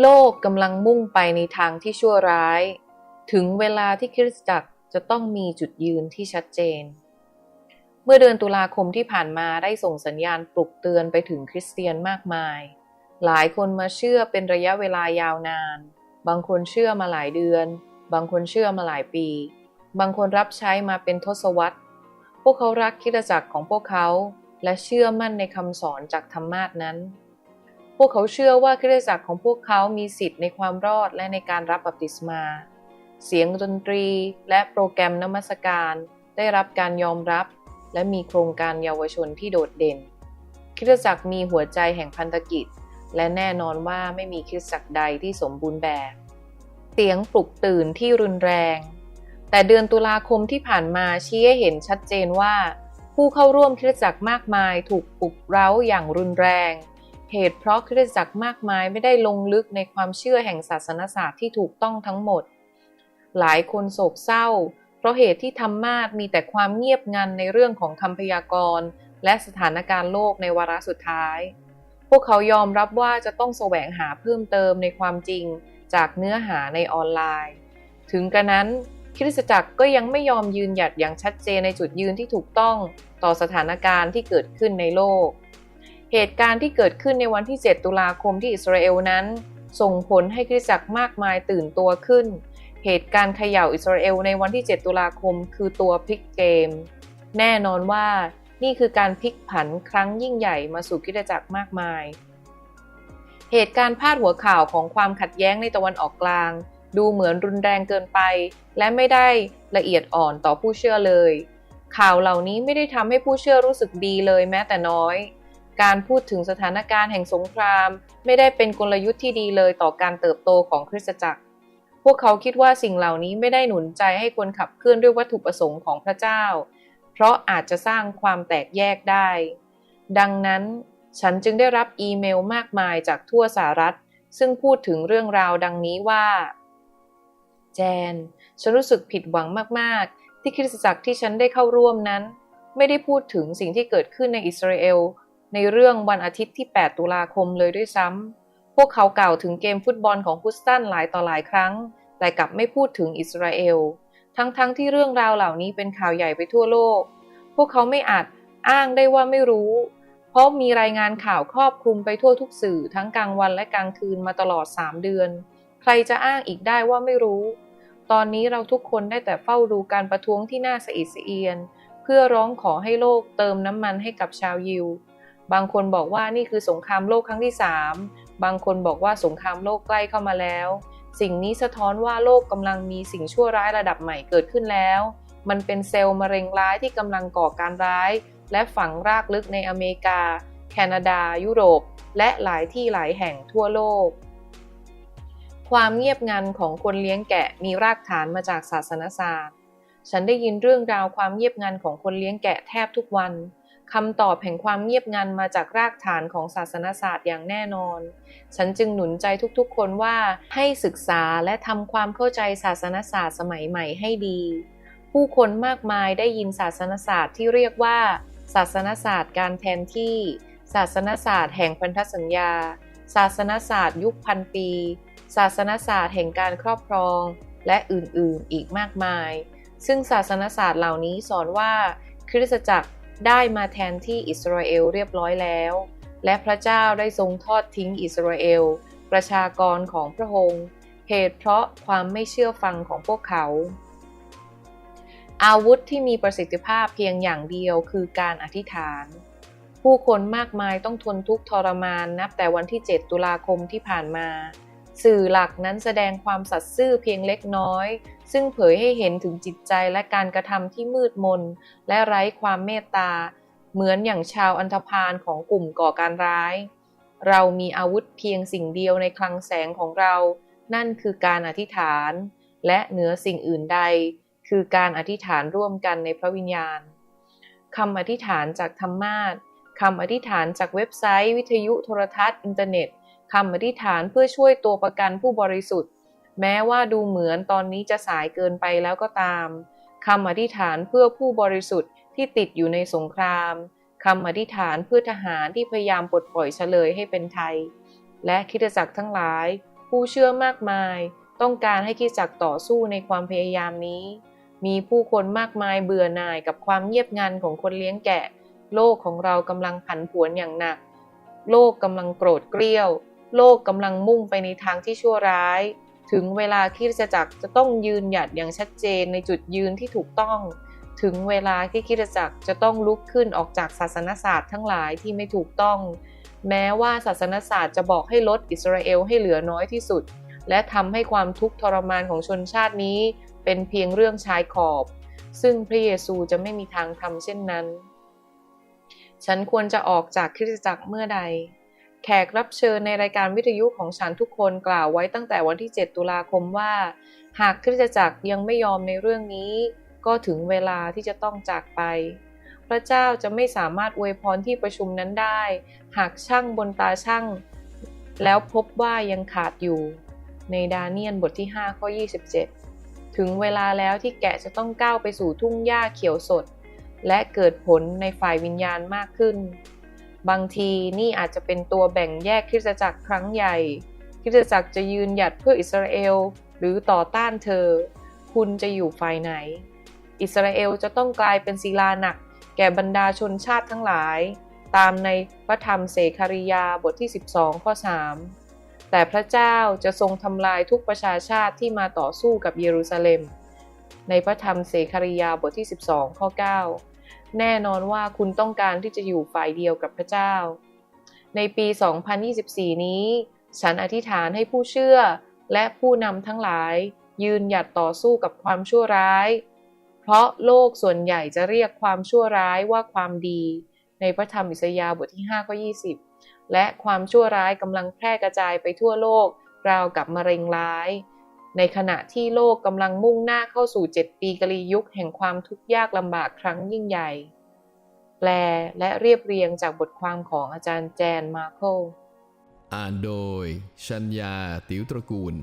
โลกกำลังมุ่งไปในทางที่ชั่วร้าย ถึงเวลาที่คริสตจักรจะต้องมีจุดยืนที่ชัดเจน เมื่อเดือนตุลาคมที่ผ่านมาได้ส่งสัญญาณปลุกเตือนไปถึงคริสเตียนมากมาย หลายคนมาเชื่อเป็นระยะเวลายาวนาน บางคนเชื่อมาหลายเดือน บางคนเชื่อมาหลายปี บางคนรับใช้มาเป็นทศวรรษ พวกเขารักคริสตจักรของพวกเขา และเชื่อมั่นในคำสอนจากธรรมาสนั้น พวกเขาเชื่อว่าคริสตจักรของพวกเขามีสิทธิ์ในความรอดและในการรับบัพติศมา เสียงดนตรีและโปรแกรมนมัสการได้รับการยอมรับ และมีโครงการเยาวชนที่โดดเด่น คริสตจักรมีหัวใจแห่งพันธกิจ และแน่นอนว่าไม่มีคริสตจักรใดที่สมบูรณ์แบบ เสียงปลุกตื่นที่รุนแรง แต่เดือนตุลาคมที่ผ่านมาชี้ให้เห็นชัดเจนว่า ผู้เข้าร่วมคริสตจักรมากมายถูกปลุกเร้าอย่างรุนแรง เหตุเพราะคริสตจักรมากมายไม่ได้ลงลึกในความเชื่อแห่งศาสนศาสตร์ที่ถูกต้องทั้งหมด หลายคนโศกเศร้า เพราะเหตุที่ธรรมาสมีแต่ความเงียบงันในเรื่องของคำพยากรณ์ และสถานการณ์โลกในวาระสุดท้าย พวกเขายอมรับว่าจะต้องแสวงหาเพิ่มเติมในความจริงจากเนื้อหาในออนไลน์ ถึงกระนั้นคริสตจักรก็ยังไม่ยอมยืนหยัดอย่างชัดเจนในจุดยืนที่ถูกต้องต่อสถานการณ์ที่เกิดขึ้นในโลก เหตุการณ์ที่เกิดขึ้นในวันที่ 7 ตุลาคมที่อิสราเอลนั้น ส่งผลให้คริสตจักรมากมายตื่นตัวขึ้น เหตุการณ์เขย่าอิสราเอลในวันที่ 7 ตุลาคมคือตัวพลิกเกม แน่นอนว่านี่คือการพลิกผันครั้งยิ่งใหญ่มาสู่คริสตจักรมากมาย เหตุการณ์พาดหัวข่าวของความขัดแย้งในตะวันออกกลาง ดูเหมือนรุนแรงเกินไป และไม่ได้ละเอียดอ่อนต่อผู้เชื่อเลย ข่าวเหล่านี้ไม่ได้ทำให้ผู้เชื่อรู้สึกดีเลยแม้แต่น้อย การพูดถึงสถานการณ์แห่งสงคราม ไม่ได้เป็นกลยุทธ์ที่ดีเลยต่อการเติบโตของคริสตจักร พวกเขาคิดว่าสิ่งเหล่านี้ไม่ได้หนุนใจให้คนขับเคลื่อนด้วยวัตถุประสงค์ของพระเจ้า เพราะอาจจะสร้างความแตกแยกได้ ดังนั้นฉันจึงได้รับอีเมลมากมายจากทั่วสหรัฐ ซึ่งพูดถึงเรื่องราวดังนี้ว่า แจน ฉันรู้สึกผิดหวังมาก ๆ ที่คริสตจักรที่ฉันได้เข้าร่วมนั้น ไม่ได้พูดถึงสิ่งที่เกิดขึ้นในอิสราเอล ในเรื่องวันอาทิตย์ที่ 8 ตุลาคมเลยด้วยซ้ำ พวกเขากล่าวถึงเกมฟุตบอลของพุสตันหลายต่อหลายครั้ง แต่กลับไม่พูดถึงอิสราเอล ทั้งๆทที่เรื่องราวเหล่านี้เป็นข่าวใหญ่ไปทั่วโลก พวกเขาไม่อาจอ้างได้ว่าไม่รู้ เพราะมีรายงานข่าวครอบคลุมไปทั่วทุกสื่อทั้งกลางวันและกลางคืนมาตลอด 3 เดือน ใครจะอ้างอีกได้ว่าไม่รู้ ตอนนี้เราทุกคนได้แต่เฝ้าดูการประท้วงที่น่าสะอิดสะเอียน เพื่อร้องขอให้โลกเติมน้ำมันให้กับชาวยิว บางคนบอกว่านี่คือสงครามโลกครั้งที่ 3 บางคนบอกว่าสงครามโลกใกล้เข้ามาแล้ว สิ่งนี้สะท้อนว่าโลกกำลังมีสิ่งชั่วร้ายระดับใหม่เกิดขึ้นแล้ว มันเป็นเซลล์มะเร็งร้ายที่กำลังก่อการร้าย และฝังรากลึกในอเมริกา แคนาดา ยุโรป และหลายที่หลายแห่งทั่วโลก ความเงียบงันของคนเลี้ยงแกะมีรากฐานมาจากศาสนศาสตร์ ฉันได้ยินเรื่องราวความเงียบงันของคนเลี้ยงแกะแทบทุกวัน คำตอบแห่งความเงียบงันมาจากรากฐานของศาสนศาสตร์อย่างแน่นอน ฉันจึงหนุนใจทุกๆ คนว่าให้ศึกษาและทำความเข้าใจศาสนศาสตร์สมัยใหม่ให้ดี ผู้คนมากมายได้ยินศาสนศาสตร์ที่เรียกว่า ศาสนศาสตร์การแทนที่ ศาสนศาสตร์แห่งพันธสัญญา ศาสนศาสตร์ยุคพันปี ศาสนศาสตร์แห่งการครอบครอง และอื่นๆอีกมากมาย ซึ่งศาสนศาสตร์เหล่านี้สอนว่าคริสตจักร ได้มาแทนที่อิสราเอลเรียบร้อยแล้ว และพระเจ้าได้ทรงทอดทิ้งอิสราเอล ประชากรของพระองค์เหตุเพราะความไม่เชื่อฟังของพวกเขา อาวุธที่มีประสิทธิภาพเพียงอย่างเดียวคือการอธิษฐาน ผู้คนมากมายต้องทนทุกข์ทรมานนับแต่วันที่ 7 ตุลาคมที่ผ่านมา สื่อหลักนั้นแสดงความสัตย์ซื่อเพียงเล็กน้อย ซึ่งเผยให้เห็นถึงจิตใจและการกระทำที่มืดมน และไร้ความเมตตา เหมือนอย่างชาวอันธพาลของกลุ่มก่อการร้าย เรามีอาวุธเพียงสิ่งเดียวในคลังแสงของเรา นั่นคือการอธิษฐาน และเหนือสิ่งอื่นใด คือการอธิษฐานร่วมกันในพระวิญญาณคำอธิษฐานจากธรรมาสคำอธิษฐานจากเว็บไซต์ วิทยุโทรทัศน์ อินเทอร์เน็ตคำอธิษฐานเพื่อช่วยตัวประกันผู้บริสุทธิ์ แม้ว่าดูเหมือนตอนนี้จะสายเกินไปแล้วก็ตามคำอธิษฐานเพื่อผู้บริสุทธิ์ที่ติดอยู่ในสงครามคำอธิษฐานเพื่อทหารที่พยายามปลดปล่อยเฉลยให้เป็นไทย และคริสตจักรทั้งหลาย ผู้เชื่อมากมาย ต้องการให้คิดจักรต่อสู้ในความพยายามนี้ มีผู้คนมากมายเบื่อหน่ายกับความเงียบงันของคนเลี้ยงแกะ โลกของเรากำลังผันผวนอย่างหนัก โลกกำลังโกรธเกรี้ยว โลกกำลังมุ่งไปในทางที่ชั่วร้าย ถึงเวลาคริสตจักรจะต้องยืนหยัดอย่างชัดเจนในจุดยืนที่ถูกต้อง ถึงเวลาที่คริสตจักรจะต้องลุกขึ้นออกจากศาสนศาสตร์ทั้งหลายที่ไม่ถูกต้อง แม้ว่าศาสนศาสตร์จะบอกให้ลดอิสราเอลให้เหลือน้อยที่สุด และทำให้ความทุกข์ทรมานของชนชาตินี้เป็นเพียงเรื่องชายขอบ ซึ่งพระเยซูจะไม่มีทางทำเช่นนั้น ฉันควรจะออกจากคริสตจักรเมื่อใด แขกรับเชิญในรายการวิทยุของฉันทุกคนกล่าวไว้ตั้งแต่วันที่ 7 ตุลาคมว่า หากคริสตจักรยังไม่ยอมในเรื่องนี้ ก็ถึงเวลาที่จะต้องจากไป พระเจ้าจะไม่สามารถอวยพรที่ประชุมนั้นได้ หากช่างบนตาช่าง แล้วพบว่ายังขาดอยู่ ในดาเนียนบทที่5ข้อ27 ถึงเวลาแล้วที่แกะจะต้องก้าวไปสู่ทุ่งหญ้าเขียวสด และเกิดผลในฝ่ายวิญญาณมากขึ้น บางทีนี่อาจจะเป็นตัวแบ่งแยกคริสตจักรครั้งใหญ่ คริสตจักรจะยืนหยัดเพื่ออิสราเอล หรือต่อต้านเธอ คุณจะอยู่ฝ่ายไหน อิสราเอลจะต้องกลายเป็นศิลาหนัก แก่บรรดาชนชาติทั้งหลาย ตามในพระธรรมเสคาริยาบทที่ 12 ข้อ 3 แต่พระเจ้าจะทรงทำลายทุกประชาชาติที่มาต่อสู้กับเยรูซาเล็ม ในพระธรรมเสคาริยาบทที่ 12 ข้อ 9 แน่นอนว่าคุณต้องการที่จะอยู่ฝ่ายเดียวกับพระเจ้า ในปี 2024 นี้ ฉันอธิษฐานให้ผู้เชื่อและผู้นำทั้งหลาย ยืนหยัดต่อสู้กับความชั่วร้าย เพราะโลกส่วนใหญ่จะเรียกความชั่วร้ายว่าความดี ในพระธรรมอิสยาห์บทที่5ข้อ20 และความชั่วร้ายกำลังแพร่กระจายไปทั่วโลกราวกับมะเร็งร้าย ในขณะที่โลกกำลังมุ่งหน้าเข้าสู่เจ็ดปีกลียุคแห่งความทุกข์ยากลำบากครั้งยิ่งใหญ่ แปลและเรียบเรียงจากบทความของอาจารย์แจนมาโคลอ่านโดย ชัญญา ติ๋วตระกูล